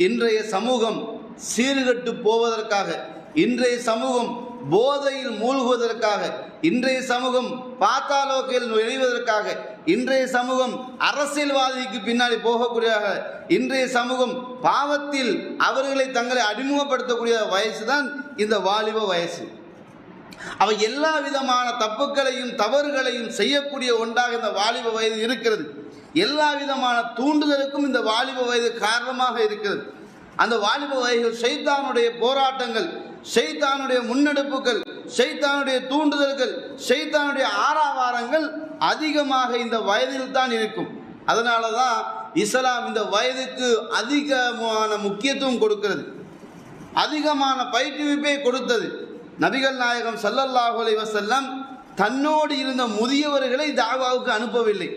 இன்றைய சமூகம் சீர்கட்டு போவதற்காக இன்றைய சமூகம் போதையில் மூழ்குவதற்காக இன்றைய சமூகம் பாத்தாலோக்கையில் நுழைவதற்காக இன்றைய சமூகம் அரசியல்வாதிக்கு பின்னாடி போகக்கூடியதாக இன்றைய சமூகம் பாவத்தில் அவர்களை தங்களை அறிமுகப்படுத்தக்கூடிய வயசு தான் இந்த வாலிப வயசு. அவ எல்லா விதமான தப்புக்களையும் தவறுகளையும் செய்யக்கூடிய ஒன்றாக இந்த வாலிப வயது இருக்கிறது. எல்லா விதமான தூண்டுதலுக்கும் இந்த வாலிப வயது காரணமாக இருக்கிறது. அந்த வாலிப வயதில் செய்தானுடைய போராட்டங்கள் ஷைத்தானுடைய முன்னெடுப்புகள் செய்தானுடைய தூண்டுதல்கள் செய்தானுடைய ஆறாவாரங்கள் அதிகமாக இந்த வயதில் தான் இருக்கும். அதனால தான் இஸ்லாம் இந்த வயதுக்கு அதிகமான முக்கியத்துவம் கொடுக்கிறது. அதிகமான பயிற்றுவிப்பை கொடுத்தது. நபிகள் நாயகம் சல்லல்லாஹு அலைஹி தன்னோடு இருந்த முதியவர்களை தாவாவுக்கு அனுப்பவில்லை.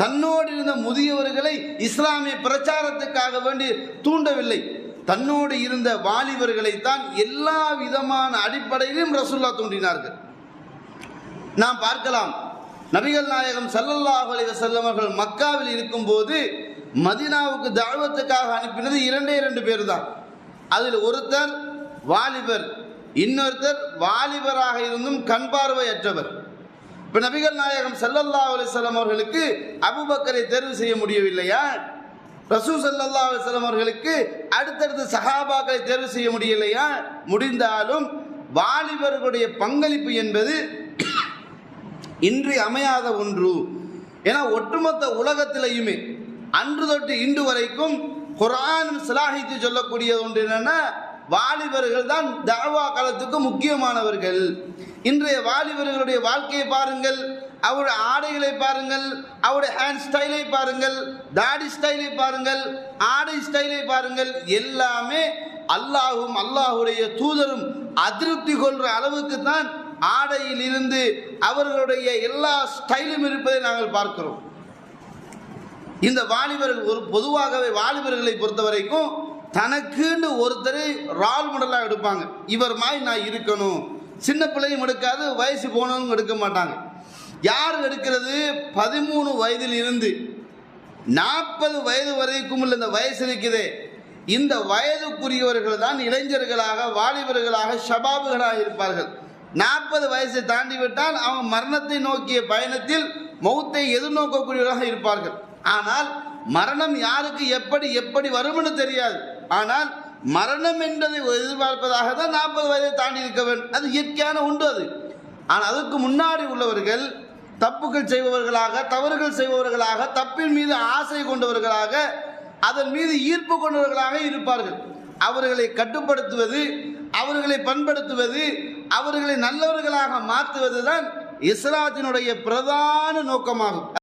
தன்னோடு இருந்த முதியவர்களை இஸ்லாமிய பிரச்சாரத்துக்காக வேண்டி தூண்டவில்லை. தன்னோடு இருந்த வாலிபர்களை தான் எல்லா விதமான அடிப்படையிலும் ரசுல்லா தூண்டினார்கள். நாம் பார்க்கலாம். நபிகள் நாயகம் ஸல்லல்லாஹு அலைஹி அவர்கள் மக்காவில் இருக்கும்போது மதீனாவுக்கு தாழ்வத்துக்காக அனுப்பினது இரண்டே இரண்டு பேர் தான். அதில் ஒருத்தர் வாலிபர் இன்னொருத்தர் வாலிபராக இருந்தும் கண் பார்வையற்றவர். இப்போ நபிகள் நாயகம் சல்லல்லா அலைஹி அவர்களுக்கு அபுபக்கரை தேர்வு செய்ய முடியவில்லையா? ரசூ சல்லா அலைஹி அவர்களுக்கு அடுத்தடுத்த சஹாபாக்களை தேர்வு செய்ய முடியலையா? முடிந்தாலும் வாலிபர்களுடைய பங்களிப்பு என்பது இன்றி அமையாத ஒன்று. ஏன்னா ஒட்டுமொத்த உலகத்திலையுமே அன்று தொட்டு இன்று வரைக்கும் குரான் சிலாகித்து சொல்லக்கூடிய ஒன்று என்னன்னா வாலிபர்கள் தான் தாவா காலத்துக்கு முக்கியமானவர்கள். இன்றைய வாலிபர்களுடைய வாழ்க்கையை பாருங்கள். அவருடைய ஆடைகளை பாருங்கள். அவருடைய ஹேண்ட் ஸ்டைலை பாருங்கள். தாடி ஸ்டைலை பாருங்கள். ஆடை ஸ்டைலை பாருங்கள். எல்லாமே அல்லாஹும் அல்லாஹுடைய தூதரும் அதிருப்தி கொள்ற அளவுக்கு தான் ஆடையில் இருந்து அவர்களுடைய எல்லா ஸ்டைலும் இருப்பதை நாங்கள் பார்க்கிறோம். இந்த வாலிபர்கள் ஒரு பொதுவாகவே வாலிபர்களை பொறுத்த வரைக்கும் தனக்குன்னு ஒருத்தரை ரால் மாடலாக எடுப்பாங்க. இவர் மாதிரி நான் இருக்கணும். சின்ன பிள்ளையும் எடுக்காது வயசு போனவங்க எடுக்க மாட்டாங்க. யார் எடுக்கிறது? பதிமூணு வயதில் இருந்து நாற்பது வயது வரைக்கும் உள்ள இந்த வயசு இருக்குதே. இந்த வயதுக்குரியவர்கள் தான் இளைஞர்களாக வாலிபர்களாக ஷபாபுகளாக இருப்பார்கள். நாற்பது வயசை தாண்டி விட்டால் அவங்க மரணத்தை நோக்கிய பயணத்தில் மௌத்தை எதிர்நோக்கக்கூடியவர்களாக இருப்பார்கள். ஆனால் மரணம் யாருக்கு எப்படி எப்படி வரும்னு தெரியாது. ஆனால் மரணம் என்பதை எதிர்பார்ப்பதாக தான் நாற்பது வயதை தாண்டி இருக்க வேண்டும் அது இயற்கையான உண்டு அது. ஆனால் அதுக்கு முன்னாடி உள்ளவர்கள் தப்புகள் செய்பவர்களாக தவறுகள் செய்பவர்களாக தப்பின் மீது ஆசை கொண்டவர்களாக அதன் மீது ஈர்ப்பு கொண்டவர்களாக இருப்பார்கள். அவர்களை கட்டுப்படுத்துவது அவர்களை பண்படுத்துவது அவர்களை நல்லவர்களாக மாற்றுவது தான் இஸ்லாத்தினுடைய பிரதான நோக்கமாகும்.